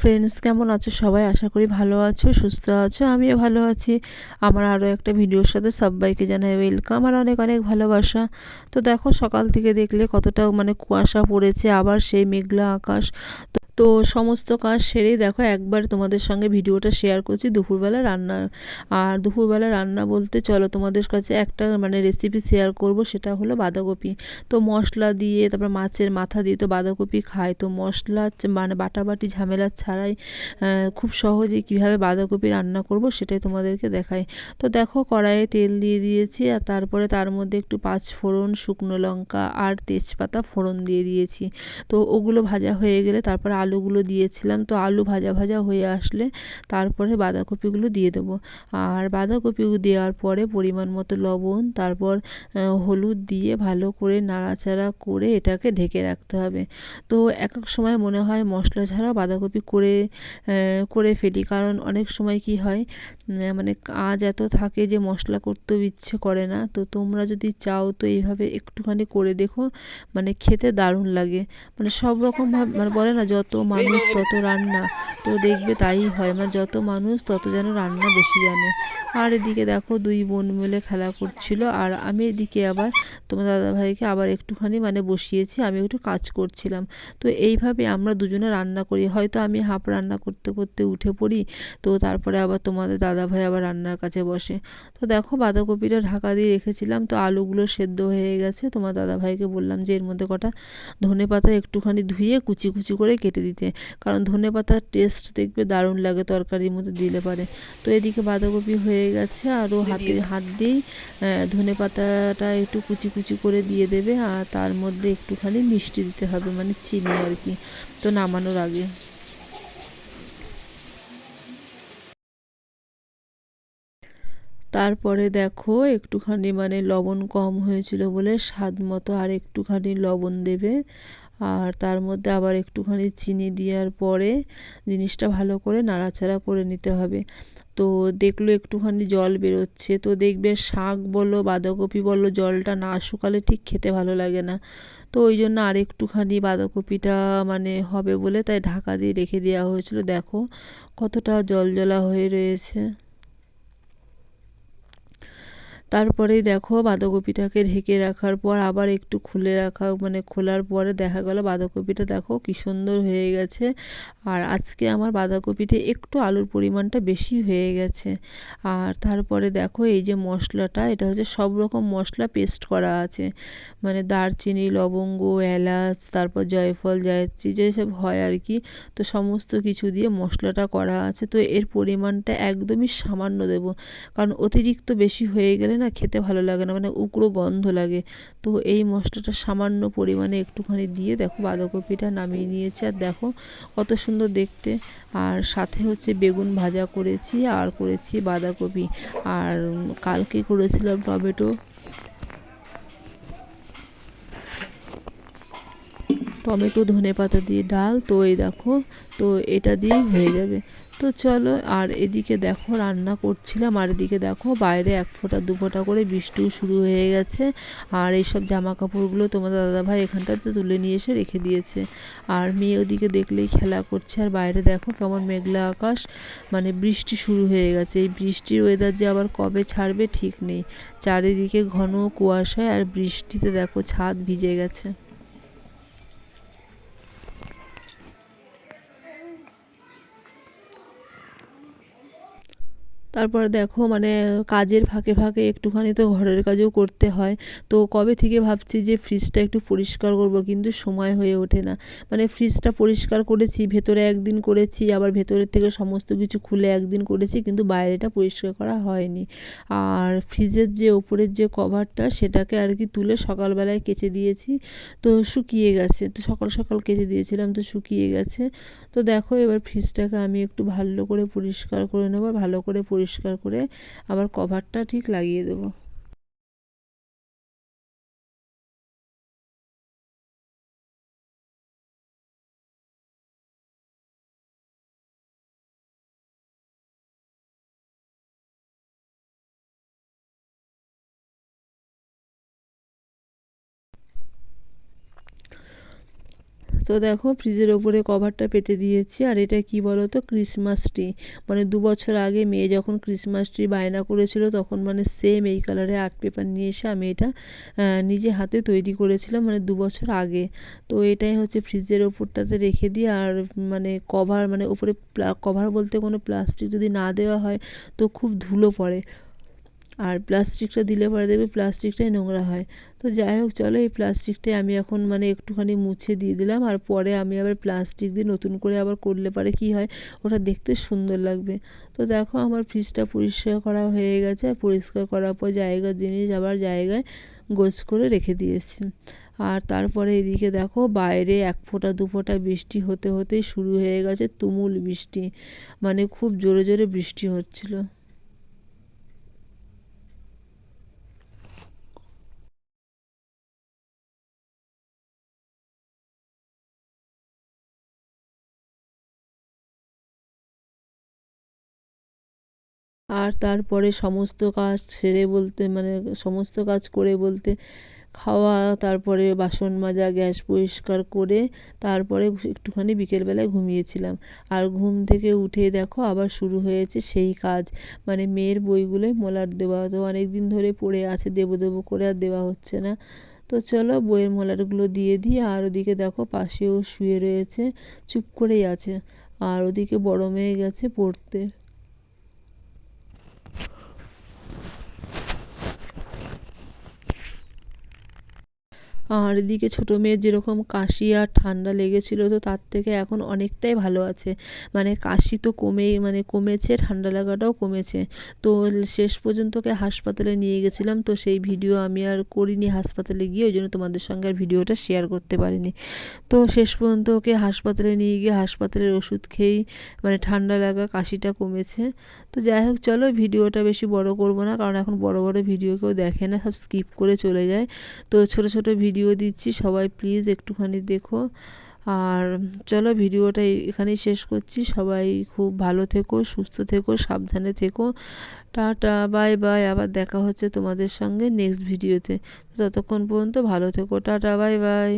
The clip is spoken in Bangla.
ফ্রেন্ডস কেমন আছো সবাই? আশা করি ভালো আছো, সুস্থ আছো, আমিও ভালো আছি। আমার আরও একটা ভিডিওর সাথে সবাইকে জানাই ওয়েলকাম আর অনেক অনেক ভালোবাসা। তো দেখো সকাল থেকে দেখলে কতটা মানে কুয়াশা পড়েছে, আবার সেই মেঘলা আকাশ। তো তো সমস্ত কাজ সেরেই দেখো, একবার তোমাদের সঙ্গে ভিডিওটা শেয়ার করছি দুপুরবেলা রান্নার আর দুপুরবেলা রান্না বলতে চলো তোমাদের কাছে একটা মানে রেসিপি শেয়ার করব, সেটা হলো বাঁধাকপি। তো মশলা দিয়ে, তারপর মাছের মাথা দিয়ে তো বাঁধাকপি খায় তো মশলা মানে বাটাবাটি ঝামেলা ছাড়াই খুব সহজেই কীভাবে বাঁধাকপি রান্না করব সেটাই তোমাদেরকে দেখাই। তো দেখো কড়াইয়ে তেল দিয়ে দিয়েছি, আর তারপরে তার মধ্যে একটু পাঁচ ফোড়ন শুকনো লঙ্কা আর তেজপাতা ফোড়ন দিয়ে দিয়েছি। তো ওগুলো ভাজা হয়ে গেলে তারপর আলুগুলো দিয়েছিলাম। তো আলু ভাজা ভাজা হয়ে আসলে তারপরে বাঁধাকপিগুলো দিয়ে দেবো। আর বাঁধাকপি দেওয়ার পরে পরিমাণ মতো লবণ, তারপর হলুদ দিয়ে ভালো করে নাড়াচাড়া করে এটাকে ঢেকে রাখতে হবে। তো এক এক সময় মনে হয় মশলা ছাড়াও বাঁধাকপি করে করে ফেলি। কারণ অনেক সময় কি হয় মানে কাজ এত থাকে যে মশলা করতেও ইচ্ছে করে না। তো তোমরা যদি চাও তো এইভাবে একটুখানি করে দেখো মানে খেতে দারুণ লাগে। মানে সব রকমভাবে মানে বলে না যত মানুষ তত রান্না তো দেখবে তাই হয় মানে যত মানুষ তত যেন রান্না বেশি জানে। আর এদিকে দেখো দুই বোন মিলে খেলা করছিল, আর আমি এদিকে আবার তোমার দাদাভাইকে আবার একটুখানি মানে বসিয়েছি, আমি একটু কাজ করছিলাম। তো এইভাবে আমরা দুজনে রান্না করি। হয়তো আমি হাফ রান্না করতে করতে উঠে পড়ি, তো তারপরে আবার তোমাদের দাদাভাই আবার রান্নার কাছে বসে। তো দেখো বাঁধাকপিটা ঢাকা দিয়ে রেখেছিলাম, তো আলুগুলো সেদ্ধ হয়ে গেছে। তোমার দাদাভাইকে বললাম যে এর মধ্যে কটা ধনে পাতা একটুখানি ধুয়ে কুচি কুচি করে কেটে দিতে, কারণ ধনে পাতার টেস্ট দেখবে দারুণ লাগে তরকারির মধ্যে দিলে পারে। তো এদিকে বাঁধাকপি হয়ে গেছে আরও হাতে হাত দিয়েই ধনে পাতাটা একটু কুচি কুচি করে দিয়ে দেবে আর তার মধ্যে একটুখানি মিষ্টি দিতে হবে মানে চিনি আর কি। তো নামানোর আগে। তারপরে দেখো একটুখানি মানে লবণ কম হয়েছিল বলে স্বাদ মতো আর একটুখানি লবণ দেবে। আর তার মধ্যে আবার একটুখানি চিনি দেওয়ার পরে জিনিসটা ভালো করে নাড়াচাড়া করে নিতে হবে। তো দেখল একটুখানি জল বেরোচ্ছে, তো দেখবে শাক বলো, বাঁধাকপি বলো, জলটা না শুকালে ঠিক খেতে ভালো লাগে না। তো ওই জন্য আর একটুখানি বাঁধাকপিটা মানে হবে বলে তাই ঢাকা দিয়ে রেখে দেওয়া হয়েছিল। দেখো কতটা জল জলা হয়ে রয়েছে। তারপরেই দেখো বাঁধাকপিটাকে ঢেকে রাখার পর আবার একটু খুলে রাখা মানে খোলার পরে দেখা গেল বাঁধাকপিটা দেখো কি সুন্দর হয়ে গেছে। আর আজকে আমার বাঁধাকপিতে একটু আলুর পরিমাণটা বেশি হয়ে গেছে। আর তারপরে দেখো এই যে মশলাটা, এটা হচ্ছে সব রকম মশলা পেস্ট করা আছে। মানে দারচিনি, লবঙ্গ, এলাচ, তারপর জয়ফল, জয়ত্রী, যেসব হয় আর কি, তো সমস্ত কিছু দিয়ে মশলাটা করা আছে। তো এর পরিমাণটা একদমই সামান্য দেব। কারণ অতিরিক্ত বেশি হয়ে গেলে না খেতে ভালো লাগে না মানে উগ্র গন্ধ লাগে। তো এই মশলাটা সামান্য পরিমাণে একটুখানি দিয়ে দেখো বাঁধাকপিটা নামিয়ে নিয়েছি। আর দেখো কত সুন্দর দেখতে। আর সাথে হচ্ছে বেগুন ভাজা করেছি আর করেছি বাঁধাকপি। আর কালকে করেছিলাম টমেটো। টমেটো ধনে পাতা দিয়ে ডাল। তো এই দেখো, তো এটা দিয়েই হয়ে যাবে। তো চলো, আর এদিকে দেখো রান্না করছিলাম, আর এদিকে দেখো বাইরে এক ফোঁটা, দু ফোঁটা করে বৃষ্টিও শুরু হয়ে গেছে। আর এইসব জামা কাপড়গুলো তোমাদের দাদাভাই এখানটাতে তুলে নিয়ে এসে রেখে দিয়েছে। আর মেয়ে ওদিকে দেখলেই খেলা করছে। আর বাইরে দেখো কেমন মেঘলা আকাশ মানে বৃষ্টি শুরু হয়ে গেছে। এই বৃষ্টির ওয়েদার যে আবার কবে ছাড়বে ঠিক নেই। চারিদিকে ঘন কুয়াশায় আর বৃষ্টিতে দেখো ছাদ ভিজে গেছে। তারপরে দেখো মানে কাজের ফাঁকে ফাঁকে একটুখানি তো ঘরের কাজও করতে হয়। তো কবে থেকে ভাবছি যে ফ্রিজটা একটু পরিষ্কার করব? কিন্তু সময় হয়ে ওঠে না। মানে ফ্রিজটা পরিষ্কার করেছি, ভেতরে একদিন করেছি, আবার ভেতরের থেকে সমস্ত কিছু খুলে একদিন করেছি, কিন্তু বাইরেটা পরিষ্কার করা হয়নি। আর ফ্রিজের যে ওপরের যে কভারটা সেটাকে আর কি তুলে সকালবেলায় কেচে দিয়েছি। তো শুকিয়ে গেছে। তো সকাল সকাল কেচে দিয়েছিলাম, তো শুকিয়ে গেছে। তো দেখো এবার ফ্রিজটাকে আমি একটু ভালো করে পরিষ্কার করে নেব, ভালো করে পরিষ্কার পরিষ্কার করে আবার কভারটা ঠিক লাগিয়ে দেবো। তো দেখো ফ্রিজের ওপরে কভারটা পেতে দিয়েছি। আর এটা কি বলো তো ক্রিসমাস ট্রি মানে দু বছর আগে মেয়ে যখন ক্রিসমাস ট্রি বায়না করেছিল, তখন মানে সেম এই কালারে আর্ট পেপার নিয়ে এসে আমি এটা নিজে হাতে তৈরি করেছিলাম মানে দু বছর আগে। তো এটাই হচ্ছে ফ্রিজের ওপরটাতে রেখে দিই আর মানে কভার মানে ওপরে কভার বলতে কোনো প্লাস্টিক যদি না দেওয়া হয়, তো খুব ধুলো পড়ে। আর প্লাস্টিকটা দিলে পরে দেবে প্লাস্টিকটাই নোংরা হয়। তো যাই হোক, চলো এই প্লাস্টিকটাই আমি এখন মানে একটুখানি মুছে দিয়ে দিলাম আর পরে আমি আবার প্লাস্টিক দিয়ে নতুন করে আবার করলে পারে কি হয়, ওটা দেখতে সুন্দর লাগবে। তো দেখো আমার ফ্রিজটা পরিষ্কার করা হয়ে গেছে। পরিষ্কার করার পর জায়গার জিনিস আবার জায়গায় গোছ করে রেখে দিয়েছি। আর তারপরে এদিকে দেখো বাইরে এক ফোঁটা দু ফোঁটা বৃষ্টি হতে হতেই শুরু হয়ে গেছে, তুমুল বৃষ্টি। মানে খুব জোরে জোরে বৃষ্টি হচ্ছিল। আর তারপরে সমস্ত কাজ সেরে বলতে মানে সমস্ত কাজ করে বলতে খাওয়া, তারপরে বাসন মাজা, গ্যাস পরিষ্কার করে তারপরে একটুখানি বিকেলবেলায় ঘুমিয়েছিলাম। আর ঘুম থেকে উঠে দেখো আবার শুরু হয়েছে সেই কাজ। মানে মেয়ের বইগুলোই মলার দেওয়া তো অনেক দিন ধরে পড়ে আছে দেবো দেবো করে আর দেওয়া হচ্ছে না। তো চলো বইয়ের মলারগুলো দিয়ে দিয়ে আর ওদিকে দেখো পাশেও শুয়ে রয়েছে, চুপ করেই আছে। আর ওদিকে বড় মেয়ে গেছে পড়তে। আর এদিকে ছোটো মেয়ের যেরকম কাশি আর ঠান্ডা লেগেছিলো, তো তার থেকে এখন অনেকটাই ভালো আছে। মানে কাশি তো কমেই মানে কমেছে, ঠান্ডা লাগাটাও কমেছে। তো শেষ পর্যন্ত ওকে হাসপাতালে নিয়ে গেছিলাম, তো সেই ভিডিও আমি আর করিনি হাসপাতালে গিয়ে, ওই জন্য তোমাদের সঙ্গে আর ভিডিওটা শেয়ার করতে পারিনি। তো শেষ পর্যন্ত ওকে হাসপাতালে নিয়ে গিয়ে হাসপাতালের ওষুধ খেয়েই মানে ঠান্ডা লাগা, কাশিটা কমেছে। তো যাই হোক, চলো ভিডিওটা বেশি বড় করব না, কারণ এখন বড় বড় ভিডিও কেউ দেখে না, সব স্কিপ করে চলে যায়। তো ছোট ছোট ভিডিও দিচ্ছি, সবাই প্লিজ একটুখানি দেখো। আর চলো ভিডিওটা এখানেই শেষ করছি। সবাই খুব ভালো থেকো, সুস্থ থেকো, সাবধানে থেকো। টাটা বাই বাই আবার দেখা হচ্ছে তোমাদের সঙ্গে নেক্সট ভিডিওতে ততক্ষণ পর্যন্ত ভালো থেকো। Tata bye bye